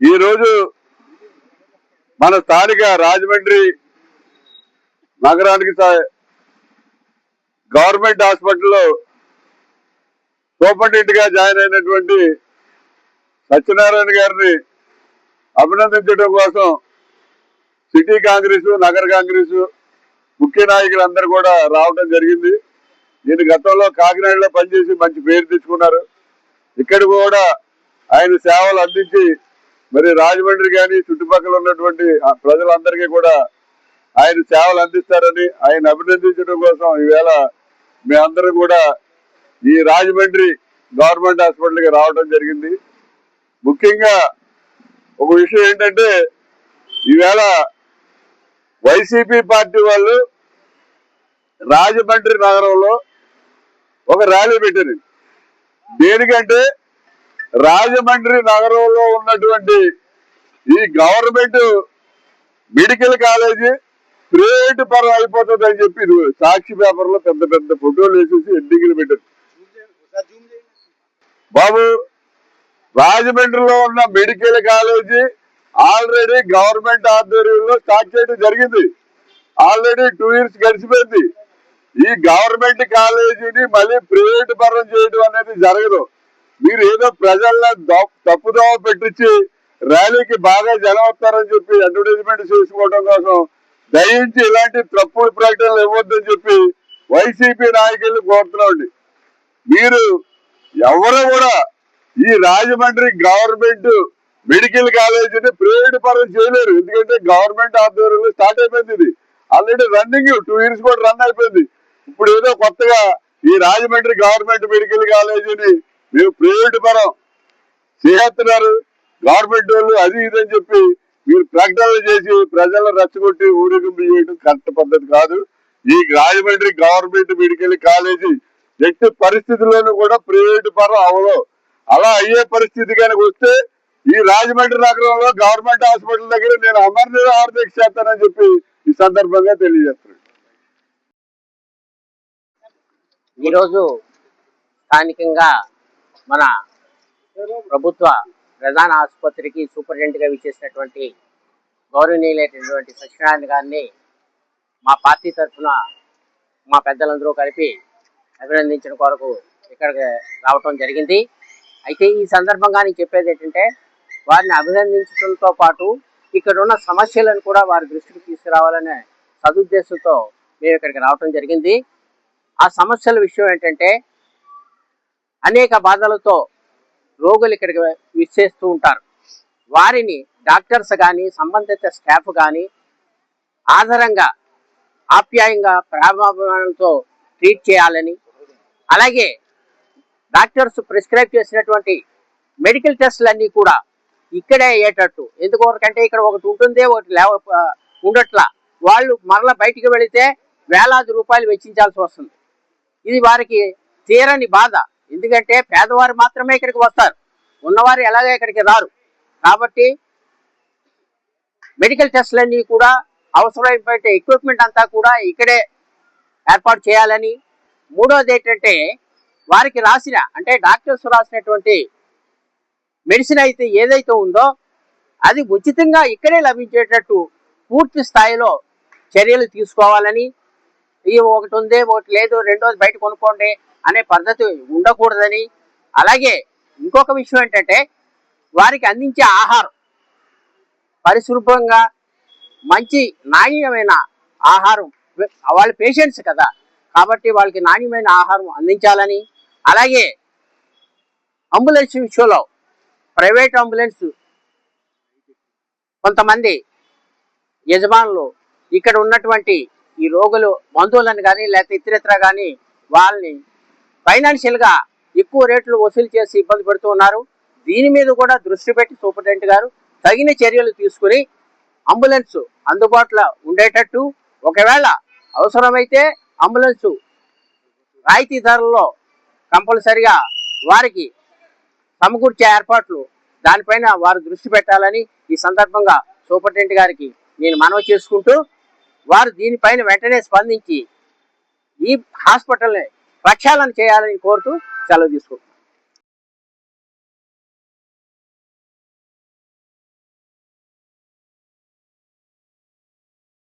ఈరోజు మన స్థానిక రాజమండ్రి నగరానికి స- గవర్నమెంట్ హాస్పిటల్లో సూపరింటెండెంట్గా జాయిన్ అయినటువంటి సత్యనారాయణ గారిని అభినందించడం కోసం సిటీ కాంగ్రెస్ నగర కాంగ్రెస్ ముఖ్య నాయకులందరూ కూడా రావడం జరిగింది. నేను గతంలో కాకినాడలో పనిచేసి మంచి పేరు తెచ్చుకున్నారు. ఇక్కడ కూడా ఆయన సేవలు అందించి మరి రాజమండ్రి కానీ చుట్టుపక్కల ఉన్నటువంటి ఆ ప్రజలందరికీ కూడా ఆయన సేవలు అందిస్తారని ఆయన అభినందించడం కోసం ఈవేళ మేమందరం కూడా ఈ రాజమండ్రి గవర్నమెంట్ హాస్పిటల్కి రావడం జరిగింది. ముఖ్యంగా ఒక విషయం ఏంటంటే ఈవేళ వైసీపీ పార్టీ వాళ్ళు రాజమండ్రి నగరంలో ఒక ర్యాలీ పెట్టారు దేనికంటే రాజమండ్రి నగరంలో ఉన్నటువంటి ఈ గవర్నమెంట్ మెడికల్ కాలేజీ ప్రైవేట్ పరం అయిపోతుంది అని చెప్పి సాక్షి పేపర్లో పెద్ద పెద్ద ఫోటోలు వేసేసి ఎడ్డింగ్లు పెట్టారు. బాబు రాజమండ్రిలో ఉన్న మెడికల్ కాలేజీ ఆల్రెడీ గవర్నమెంట్ ఆధ్వర్యంలో స్టార్ట్ చేయడం జరిగింది. ఆల్రెడీ టూ ఇయర్స్ గడిచిపోయింది. ఈ గవర్నమెంట్ కాలేజీని మళ్ళీ ప్రైవేట్ పరం చేయడం అనేది జరగదు. మీరు ఏదో ప్రజల్లో తప్పుదోవ పెట్టించి ర్యాలీకి బాగా జనం వస్తారని చెప్పి అడ్వర్టైజ్మెంట్ చేసుకోవడం కోసం దయించి ఇలాంటి తప్పుడు ప్రకటనలు ఇవ్వద్దని చెప్పి వైసీపీ నాయకులు కోరుతున్నామండి మీరు ఎవరు కూడా ఈ రాజమండ్రి గవర్నమెంట్ మెడికల్ కాలేజీని ప్రైవేట్ పరం చేయలేరు. ఎందుకంటే గవర్నమెంట్ ఆధ్వర్యంలో స్టార్ట్ అయిపోయింది ఇది. ఆల్రెడీ రన్నింగ్ టూ ఇయర్స్ కూడా రన్ అయిపోయింది. ఇప్పుడు ఏదో కొత్తగా ఈ రాజమండ్రి గవర్నమెంట్ మెడికల్ కాలేజీని మేము ప్రైవేట్ పరం. చేస్తున్నారు గవర్నమెంట్ వాళ్ళు అది ఇది అని చెప్పి మీరు ప్రకటనలు చేసి ప్రజలను రచ్చగొట్టి ఊరేగింపు చేయడం కరెక్ట్ పద్ధతి కాదు. ఈ రాజమండ్రి గవర్నమెంట్ మెడికల్ కాలేజీ ఎట్టి పరిస్థితుల్లోనూ కూడా ప్రైవేట్ పరం అవ్వదు. అలా అయ్యే పరిస్థితి కనుక వస్తే ఈ రాజమండ్రి నగరంలో గవర్నమెంట్ హాస్పిటల్ దగ్గర నేను అమర్నాథ్ ఆర్థిక చేస్తానని చెప్పి ఈ సందర్భంగా తెలియజేస్తున్నాను. ఈరోజు స్థానికంగా మన ప్రభుత్వ ప్రధాన ఆసుపత్రికి సూపరింటెండెంట్గా విచ్చేసినటువంటి గౌరవనీయులైనటువంటి సత్యనారాయణ గారిని మా పార్టీ తరఫున మా పెద్దలందరూ కలిపి అభినందించిన కొరకు ఇక్కడికి రావటం జరిగింది. అయితే ఈ సందర్భంగా నేను చెప్పేది ఏంటంటే వారిని అభినందించడంతో పాటు ఇక్కడ ఉన్న సమస్యలను కూడా వారి దృష్టికి తీసుకురావాలనే సదుద్దేశంతో మేము ఇక్కడికి రావటం జరిగింది. ఆ సమస్యల విషయం ఏంటంటే అనేక బాధలతో రోగులు ఇక్కడికి విచ్చేస్తూ ఉంటారు. వారిని డాక్టర్స్ కానీ సంబంధిత స్టాఫ్ కానీ ఆధారంగా ఆప్యాయంగా ప్రేమాభిమానంతో ట్రీట్ చేయాలని అలాగే డాక్టర్స్ ప్రిస్క్రైబ్ చేసినటువంటి మెడికల్ టెస్టులన్నీ కూడా ఇక్కడే అయ్యేటట్టు. ఎందుకంటే ఇక్కడ ఒకటి ఉంటుంది ఒకటి లేవ ఉండట్లా. వాళ్ళు మరల బయటికి వెళితే వేలాది రూపాయలు వెచ్చించాల్సి వస్తుంది. ఇది వారికి తీరని బాధ. ఎందుకంటే పేదవారు మాత్రమే ఇక్కడికి వస్తారు. ఉన్నవారు ఎలాగ ఇక్కడికి రారు. కాబట్టి మెడికల్ టెస్ట్లన్నీ కూడా అవసరమైనటువంటి ఎక్విప్మెంట్ అంతా కూడా ఇక్కడే ఏర్పాటు చేయాలని. మూడోది ఏంటంటే వారికి రాసిన అంటే డాక్టర్స్ రాసినటువంటి మెడిసిన్ అయితే ఏదైతే ఉందో అది ఉచితంగా ఇక్కడే లభించేటట్టు పూర్తి స్థాయిలో చర్యలు తీసుకోవాలని. ఇది ఒకటి ఉంది ఒకటి లేదు రెండోది బయట కొనుక్కోండి అనే పద్ధతి ఉండకూడదని. అలాగే ఇంకొక విషయం ఏంటంటే వారికి అందించే ఆహారం పరిశుభ్రంగా మంచి నాణ్యమైన ఆహారం వాళ్ళ పేషెంట్స్ కదా కాబట్టి వాళ్ళకి నాణ్యమైన ఆహారం అందించాలని. అలాగే అంబులెన్స్ విషయంలో ప్రైవేట్ అంబులెన్స్ కొంతమంది యజమానులు ఇక్కడ ఉన్నటువంటి ఈ రోగులు బంధువులను కానీ లేకపోతే ఇతరత్ర కానీ వాళ్ళని ఫైనాన్షియల్గా ఎక్కువ రేట్లు వసూలు చేసి ఇబ్బంది పెడుతూ ఉన్నారు. దీని మీద కూడా దృష్టి పెట్టి సూపరింటెండెంట్ గారు తగిన చర్యలు తీసుకుని అంబులెన్స్ అందుబాటులో ఉండేటట్టు ఒకవేళ అవసరమైతే అంబులెన్స్ రాయితీ ధరల్లో కంపల్సరిగా వారికి సమకూర్చే ఏర్పాట్లు దానిపైన వారు దృష్టి పెట్టాలని ఈ సందర్భంగా సూపరింటెండెంట్ గారికి నేను మనవి చేసుకుంటూ వారు దీనిపైన వెంటనే స్పందించి ఈ హాస్పిటల్ని ప్రక్షాళన చేయాలని కోరుతూ సెలవు తీసుకుంటాం